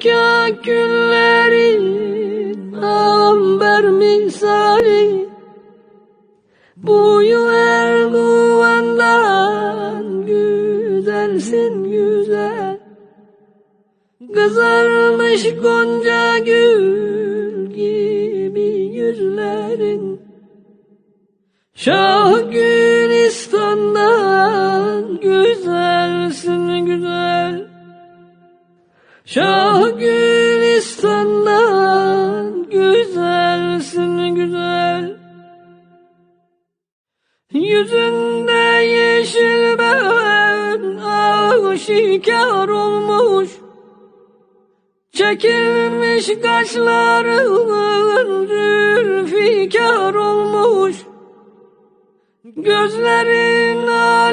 Çekak günlerin amber misali. Boyu Erguvan'dan güzelsin güzel. Kızarmış gonca gül gibi yüzlerin. Şah Gülistan'dan güzelsin güzel Şah Gülistan'dan güzelsin güzel. Yüzünde yeşil ben aşikar olmuş. Çekilmiş kaşların zülfikar olmuş. Gözlerin aleme